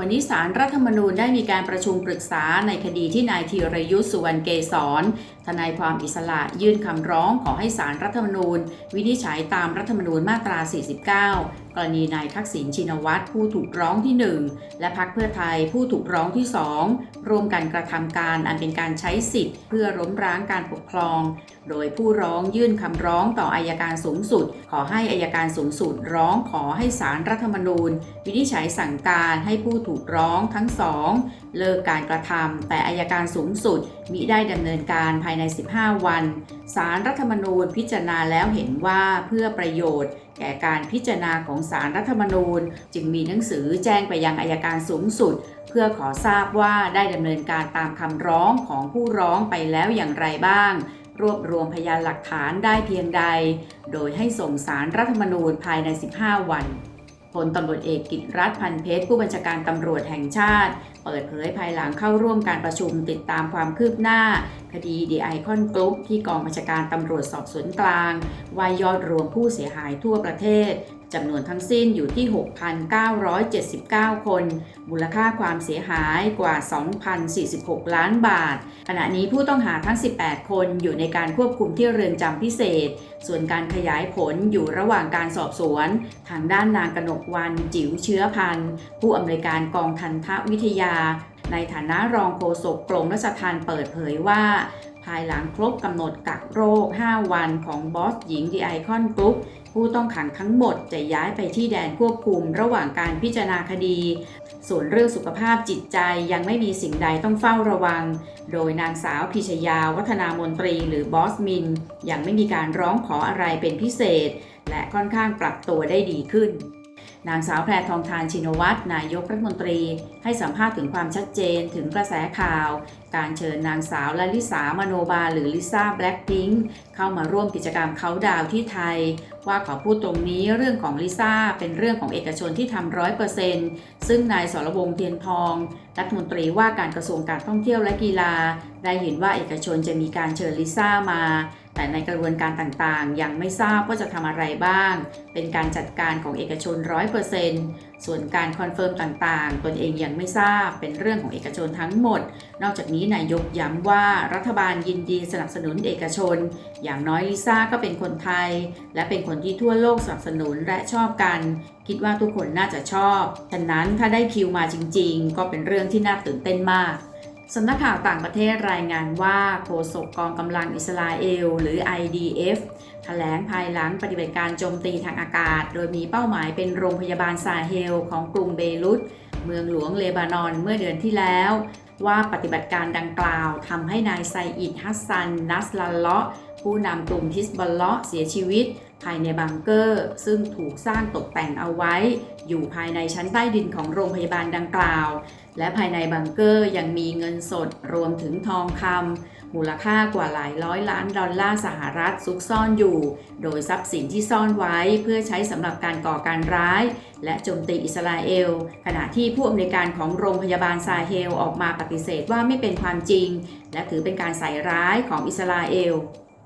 วันนี้สารรัฐธรรมนูญได้มีการประชุมปรึกษาในคดีที่นายธีรยุทธ์สุวรรณเกษรทนายความอิสระยื่นคำร้องขอให้สารรัฐธรรมนูญ วินิจฉัยตามรัฐธรรมนูญมาตรา 49 กรณีนายทักษิณชินวัตรผู้ถูกร้องที่ 1 และพักเพื่อไทยผู้ถูกร้องที่ 2 ร่วมกันกระทำการอันเป็นการใช้สิทธิ์ เพื่อล้มร้างการปกครอง โดยผู้ร้องยื่นคำร้องต่ออายการสูงสุด ขอให้อายการสูงสุดร้องขอให้สารรัฐธรรมนูญ วินิจฉัยสั่งการให้ผู้ถูกร้องทั้งสองเลิกการกระทำแต่อายการสูงสุดมิได้ดำเนินการภายใน 15 วันสารรัฐธรรมนูญพิจารณาแล้วเห็นว่าเพื่อประโยชน์ แก่การพิจารณาของสารรัฐธรรมนูญ จึงมีหนังสือแจ้งไปยังอายการสูงสุด เพื่อขอทราบว่าได้ดำเนินการตามคำร้องของผู้ร้องไปแล้วอย่างไรบ้าง รวบรวมพยานหลักฐานได้เพียงใด โดยให้ส่งสารรัฐธรรมนูญภายใน 15 วัน พลตำรวจเอกกิตรัฐพันเพชรผู้บัญชาการตำรวจแห่งชาติ เปิดเผยภายหลังเข้าร่วมการประชุมติดตามความคืบหน้า คดีดีไอคอนกรุ๊ปที่กองบัญชาการตำรวจสอบสวนกลาง ว่ายอดรวมผู้เสียหายทั่วประเทศ จำนวนทั้งสิ้นอยู่ที่ 6,979 คน มูลค่าความเสียหายกว่า 2,046 ล้านบาท ขณะนี้ผู้ต้องหาทั้ง 18 คนอยู่ในการควบคุมที่เรือนจำพิเศษ ส่วนการขยายผลอยู่ระหว่างการสอบสวน ทางด้านนางกนกวันจิ๋วเชื้อพันธ์ ผู้อำนวยการกองทันทวิทยา ในฐานะรองโฆษกกรมราชทัณฑ์เปิดเผยว่าภายหลังครบกำหนดกักโรค 5 วันของบอสหญิงดีไอคอนกรุ๊ป ผู้ต้องขังทั้งหมดจะย้ายไปที่แดนควบคุมระหว่างการพิจารณาคดี ส่วนเรื่องสุขภาพจิตใจยังไม่มีสิ่งใดต้องเฝ้าระวัง โดยนางสาวพิชยาวัฒนามนตรีหรือบอสมิน ยังไม่มีการร้องขออะไรเป็นพิเศษ และค่อนข้างปรับตัวได้ดีขึ้น นางสาวแพรทองทานชินวัตรนายกรัฐมนตรี ให้สัมภาษณ์ถึงความชัดเจนถึงกระแสข่าว การเชิญนางสาวลลิสามโนบาหรือลิซ่าแบล็กพิงค์เข้ามาร่วมกิจกรรมเขาดาวที่ไทย ว่าขอพูดตรงนี้เรื่องของลิซ่าเป็นเรื่องของเอกชนที่ทำร้อยเปอร์เซ็นต์ซึ่งนายสรวงเทียนทอง รัฐมนตรีว่าการกระทรวงการท่องเที่ยวและกีฬา ได้เห็นว่าเอกชนจะมีการเชิญลิซ่ามา แต่ในกระบวนการต่างๆ ยังไม่ทราบว่าจะทำอะไรบ้าง เป็นการจัดการของเอกชน 100%ส่วนการคอนเฟิร์มต่างๆ ตนเองยังไม่ทราบเป็นเรื่องของเอกชนทั้งหมด นอกจากนี้นายกย้ำว่ารัฐบาลยินดีสนับสนุนเอกชน อย่างน้อยลิซ่าก็เป็นคนไทย และเป็นคนที่ทั่วโลกสนับสนุนและชอบกัน คิดว่าทุกคนน่าจะชอบฉะนั้นถ้าได้คิวมาจริง ๆ ก็เป็นเรื่องที่น่าตื่นเต้นมาก สำนักข่าวต่างประเทศรายงานว่าโฆษกกองกำลังอิสราเอล หรือ IDF แถลงภายหลังปฏิบัติการโจมตีทางอากาศ โดยมีเป้าหมายเป็นโรงพยาบาลซาเฮลของกรุงเบรุต เมืองหลวงเลบานอนเมื่อเดือนที่แล้ว ว่าปฏิบัติการดังกล่าวทำให้นายไซอิดฮัสซัน นัสลัลเลาะ ผู้นำกลุ่มฮิสบอลเลาะห์เสียชีวิต ภายในบังเกอร์ ซึ่งถูกสร้างตกแต่งเอาไว้ อยู่ภายในชั้นใต้ดินของโรงพยาบาลดังกล่าว และภายในบังเกอร์ยังมีเงินสดรวมถึงทองคำมูลค่ากว่าหลายร้อยล้านดอลลาร์สหรัฐซุกซ่อนอยู่ โดยทรัพย์สินที่ซ่อนไว้เพื่อใช้สำหรับการก่อการร้าย และโจมตีอิสราเอล ขณะที่ผู้อำนวยการของโรงพยาบาลซาเฮลออกมาปฏิเสธว่าไม่เป็นความจริง และถือเป็นการใส่ร้ายของอิสราเอล